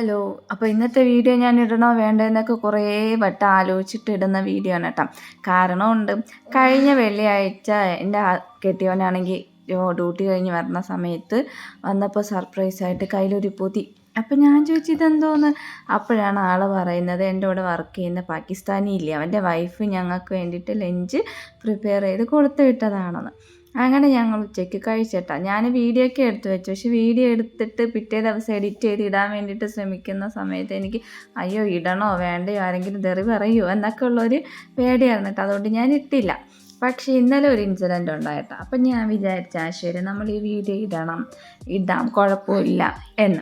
Hello അപ്പോൾ ഇന്നത്തെ video ഞാൻ ഇടണോ വേണ്ടതെന്നൊക്കെ കുറേ വട്ടം ആലോചിച്ചിട്ട് ഇടുന്ന വീഡിയോ ആണ് കേട്ടോ. കാരണമുണ്ട് കഴിഞ്ഞ വെള്ളിയാഴ്ച എന്റെ കെട്ടിയവനാണെങ്കിൽ ഡ്യൂട്ടി കഴിഞ്ഞ് വരുന്ന സമയത്ത് വന്നപ്പോൾ സർപ്രൈസായിട്ട് കയ്യിലൊരു പൊതി. അപ്പം ഞാൻ ചോദിച്ചു ഇതെന്തോന്ന്? അപ്പോഴാണ് ആൾ പറയുന്നത് എന്റെ കൂടെ വർക്ക് ചെയ്യുന്ന പാകിസ്ഥാനി ഇല്ലേ അവന്റെ വൈഫ് ഞങ്ങൾക്ക് വേണ്ടിയിട്ട് ലഞ്ച് പ്രിപ്പയർ ചെയ്ത് കൊടുത്തു വിട്ടതാണെന്ന്. അങ്ങനെ ഞങ്ങൾ ഉച്ചയ്ക്ക് കഴിച്ചേട്ടാ. ഞാൻ വീഡിയോ ഒക്കെ എടുത്തു വെച്ചു. പക്ഷെ വീഡിയോ എടുത്തിട്ട് പിറ്റേ ദിവസം എഡിറ്റ് ചെയ്ത് ഇടാൻ വേണ്ടിയിട്ട് ശ്രമിക്കുന്ന സമയത്ത് എനിക്ക് അയ്യോ ഇടണോ? വേണ്ടയോ? ആരെങ്കിലും തെറി പറയോ? എന്നൊക്കെ ഉള്ളൊരു പേടിയായിരുന്നു കേട്ടോ. അതുകൊണ്ട് ഞാൻ ഇട്ടില്ല. പക്ഷേ ഇന്നലെ ഒരു ഇൻസിഡന്റ് ഉണ്ടായിട്ടോ. അപ്പം ഞാൻ വിചാരിച്ച ആ നമ്മൾ ഈ വീഡിയോ ഇടണം. ഇടാം. കുഴപ്പമില്ല. എന്ന്.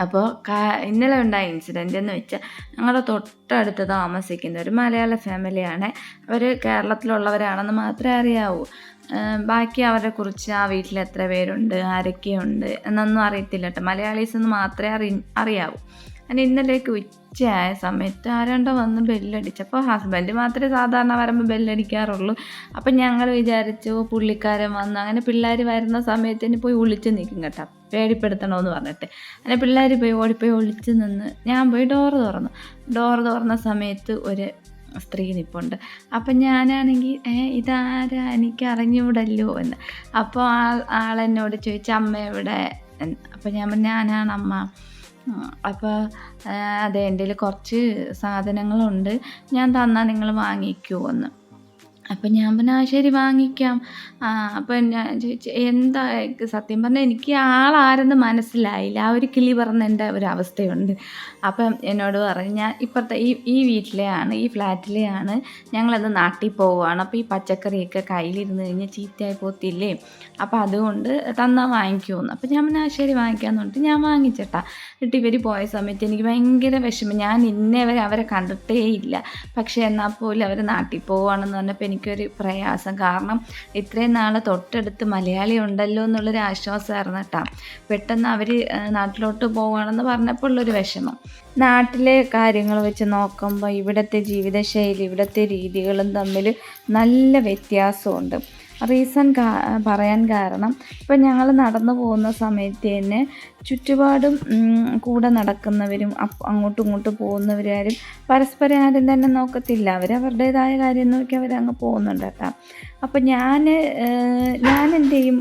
അപ്പോൾ ഇന്നലെ ഉണ്ടായ ഇൻസിഡന്റ് എന്ന് വെച്ചാൽ ഞങ്ങളുടെ തൊട്ടടുത്ത് താമസിക്കുന്ന ഒരു മലയാള ഫാമിലിയാണ് അവർ കേരളത്തിലുള്ളവരാണെന്ന് മാത്രമേ അറിയാവൂ. ബാക്കി അവരെ കുറിച്ച് ആ വീട്ടിൽ എത്ര പേരുണ്ട് ആരൊക്കെയുണ്ട് എന്നൊന്നും അറിയത്തില്ല കേട്ടോ മലയാളീസ് എന്ന് മാത്രമേ അറി അറിയാവൂ. അങ്ങനെ ഇന്നലേക്ക് ഉച്ചയായ സമയത്ത് ആരാണ്ടോ വന്ന് ബെല്ലടിച്ചു. അപ്പോൾ ഹസ്ബൻഡ് മാത്രമേ സാധാരണ വരുമ്പോൾ ബെല്ലടിക്കാറുള്ളൂ. അപ്പം ഞങ്ങൾ വിചാരിച്ചു പുള്ളിക്കാരൻ വന്ന് അങ്ങനെ പിള്ളേർ വരുന്ന സമയത്തിന് പോയി ഒളിച്ച് നിൽക്കും കേട്ടോ. പേടിപ്പെടുത്തണമെന്ന് പറഞ്ഞിട്ട്. അങ്ങനെ പിള്ളേർ പോയി ഓടിപ്പോയി ഒളിച്ച് നിന്ന് ഞാൻ പോയി ഡോറ് തുറന്നു. ഡോറ് തുറന്ന സമയത്ത് ഒരു സ്ത്രീ നിപ്പുണ്ട്. അപ്പം ഞാനാണെങ്കിൽ ഇതാരാ? എനിക്ക് അറിഞ്ഞുകൂടല്ലോ എന്ന്. അപ്പോൾ ആൾ ആളെന്നോട് ചോദിച്ചു അമ്മ എവിടെ? അപ്പം ഞാൻ ഞാനാണ് അമ്മ അപ്പോൾ അതെ എന്റെ കുറച്ച് സാധനങ്ങളുണ്ട്. ഞാൻ തന്നാൽ നിങ്ങൾ വാങ്ങിക്കുമോ എന്ന്. അപ്പം ഞാൻ പറഞ്ഞു ആ ശരി വാങ്ങിക്കാം അപ്പം ഞാൻ ചോദിച്ചു എന്താ സത്യം പറഞ്ഞാൽ എനിക്ക് ആളാരെന്ന് മനസ്സിലായില്ല. ആ ഒരു കിളി പറഞ്ഞ ഒരു അവസ്ഥയുണ്ട്. അപ്പം എന്നോട് പറഞ്ഞു ഞാൻ ഇപ്പുറത്തെ ഈ ഈ വീട്ടിലെയാണ് ഈ ഫ്ലാറ്റിലെയാണ് ഞങ്ങളത് നാട്ടിൽ പോവുകയാണ് അപ്പോൾ ഈ പച്ചക്കറിയൊക്കെ കയ്യിലിരുന്ന് കഴിഞ്ഞാൽ ചീത്തയായി പോത്തില്ലേ? അപ്പോൾ അതുകൊണ്ട് തന്നാൽ വാങ്ങിക്കുമെന്ന് അപ്പം ഞാൻ പറഞ്ഞു ആ ശരി വാങ്ങിക്കാമെന്ന് പറഞ്ഞിട്ട് ഞാൻ വാങ്ങിച്ചേട്ടാ. എന്നിട്ട് ഇവർ പോയ സമയത്ത് എനിക്ക് ഭയങ്കര വിഷമം. ഞാൻ ഇന്നേ വരെ അവരെ കണ്ടിട്ടേ ഇല്ല പക്ഷേ എന്നാൽ പോലും അവർ നാട്ടിൽ പോവുകയാണെന്ന് പറഞ്ഞപ്പോൾ എനിക്ക് എനിക്കൊരു പ്രയാസം. കാരണം ഇത്രയും നാൾ തൊട്ടടുത്ത് മലയാളി ഉണ്ടല്ലോ എന്നുള്ളൊരു ആശ്വാസമായിരുന്നു കേട്ടോ. പെട്ടെന്ന് അവർ നാട്ടിലോട്ട് പോവുകയാണെന്ന് പറഞ്ഞപ്പോൾ ഉള്ളൊരു വിഷമം. നാട്ടിലെ കാര്യങ്ങൾ വെച്ച് നോക്കുമ്പോൾ ഇവിടുത്തെ ജീവിതശൈലി ഇവിടുത്തെ രീതികളും തമ്മിൽ നല്ല വ്യത്യാസമുണ്ട്. റീസൺ പറയാൻ കാരണം ഇപ്പം ഞങ്ങൾ നടന്നു പോകുന്ന സമയത്ത് തന്നെ ചുറ്റുപാടും കൂടെ നടക്കുന്നവരും അങ്ങോട്ടും ഇങ്ങോട്ടും പോകുന്നവരാരും പരസ്പരം ആരും തന്നെ നോക്കത്തില്ല. അവർ അവരുടേതായ കാര്യം നോക്കി അവരങ്ങ് പോകുന്നുണ്ട് കേട്ടോ. അപ്പം ഞാൻ ഞാൻ ചെയ്യും?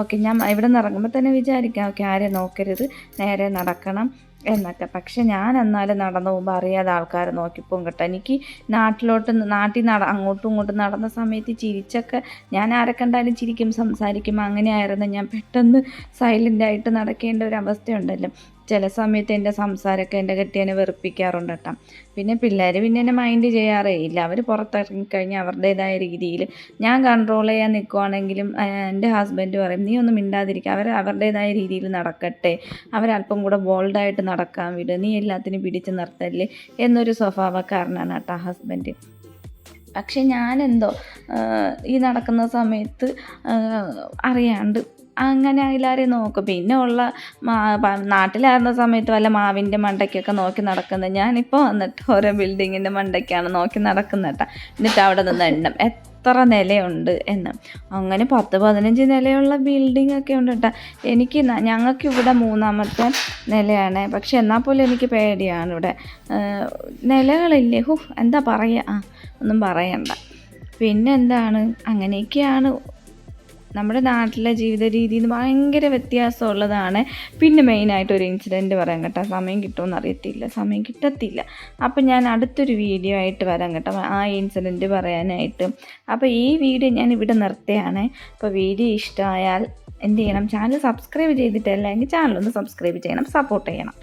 ഓക്കെ ഞാൻ ഇവിടെ നിന്ന് ഇറങ്ങുമ്പോൾ തന്നെ വിചാരിക്കാം ഓക്കെ ആരെ നോക്കരുത് നേരെ നടക്കണം. എന്നൊക്കെ. പക്ഷെ ഞാൻ എന്നാലും നടന്നു പോകുമ്പോൾ അറിയാതെ ആൾക്കാരെ നോക്കിപ്പോകും കേട്ടോ. എനിക്ക് നാട്ടിലോട്ട് നാട്ടിൽ നട അങ്ങോട്ടും ഇങ്ങോട്ടും നടന്ന സമയത്ത് ചിരിച്ചൊക്കെ ഞാൻ ആരെ കണ്ടാലും ചിരിക്കും സംസാരിക്കും. അങ്ങനെയായിരുന്നു ഞാൻ പെട്ടെന്ന് സൈലന്റായിട്ട് നടക്കേണ്ട ഒരു അവസ്ഥയുണ്ടല്ലോ. ചില സമയത്ത് എന്റെ സംസാരമൊക്കെ എന്റെ കെട്ടിയനെ വെറുപ്പിക്കാറുണ്ട് കേട്ടോ. പിന്നെ പിള്ളേർ പിന്നെ എന്നെ മൈൻഡ് ചെയ്യാറേ ഇല്ല. അവർ പുറത്തിറങ്ങിക്കഴിഞ്ഞാൽ അവരുടേതായ രീതിയിൽ ഞാൻ കൺട്രോൾ ചെയ്യാൻ നിൽക്കുവാണെങ്കിലും എന്റെ ഹസ്ബൻഡ് പറയും നീ ഒന്നും മിണ്ടാതിരിക്കുക അവർ അവരുടേതായ രീതിയിൽ നടക്കട്ടെ. അവരല്പം കൂടെ ബോൾഡായിട്ട് നടക്കാൻ വിട്. നീ എല്ലാത്തിനും പിടിച്ച് നിർത്തല്ലേ? എന്നൊരു സ്വഭാവക്കാരനാണ് കേട്ടോ ഹസ്ബൻഡ് പക്ഷെ ഞാനെന്തോ ഈ നടക്കുന്ന സമയത്ത് അറിയാണ്ട് അങ്ങനെ എല്ലാവരെയും നോക്കും. പിന്നെ ഉള്ള നാട്ടിലായിരുന്ന സമയത്ത് വല്ല മാവിന്റെ മണ്ടയ്ക്കൊക്കെ നോക്കി നടക്കുന്നത്. ഞാനിപ്പോൾ വന്നിട്ട് ഓരോ ബിൽഡിങ്ങിന്റെ മണ്ടയ്ക്കാണ് നോക്കി നടക്കുന്നത് കേട്ടോ. എന്നിട്ട് അവിടെ നിന്ന് എണ്ണം. എത്ര നിലയുണ്ട് എന്ന്. അങ്ങനെ പത്ത് പതിനഞ്ച് നിലയുള്ള ബിൽഡിംഗ് ഒക്കെ ഉണ്ട് കേട്ടോ. എനിക്ക് ഞങ്ങൾക്ക് ഇവിടെ മൂന്നാമത്തെ നിലയാണ്. പക്ഷെ എന്നാൽ പോലും എനിക്ക് പേടിയാണ് ഇവിടെ. നിലകളില്ലേ? ഹു എന്താ പറയുക ആ ഒന്നും പറയണ്ട. പിന്നെന്താണ് അങ്ങനെയൊക്കെയാണ് നമ്മുടെ നാട്ടിലെ ജീവിത രീതിയിൽ ഭയങ്കര വ്യത്യാസമുള്ളതാണ്. പിന്നെ മെയിനായിട്ട് ഒരു ഇൻസിഡന്റ് പറയാൻ കേട്ടോ. സമയം കിട്ടുമെന്ന് അറിയത്തില്ല. സമയം കിട്ടത്തില്ല. അപ്പം ഞാൻ അടുത്തൊരു വീഡിയോ ആയിട്ട് വരാൻ കേട്ടോ. ആ ഇൻസിഡന്റ് പറയാനായിട്ട്. അപ്പോൾ ഈ വീഡിയോ ഞാൻ ഇവിടെ നിർത്തുകയാണ്. അപ്പോൾ വീഡിയോ ഇഷ്ടമായാൽ എന്ത് ചെയ്യണം? ചാനൽ സബ്സ്ക്രൈബ് ചെയ്തിട്ടല്ല എങ്കിൽ ചാനലൊന്ന് സബ്സ്ക്രൈബ് ചെയ്യണം. സപ്പോർട്ട് ചെയ്യണം.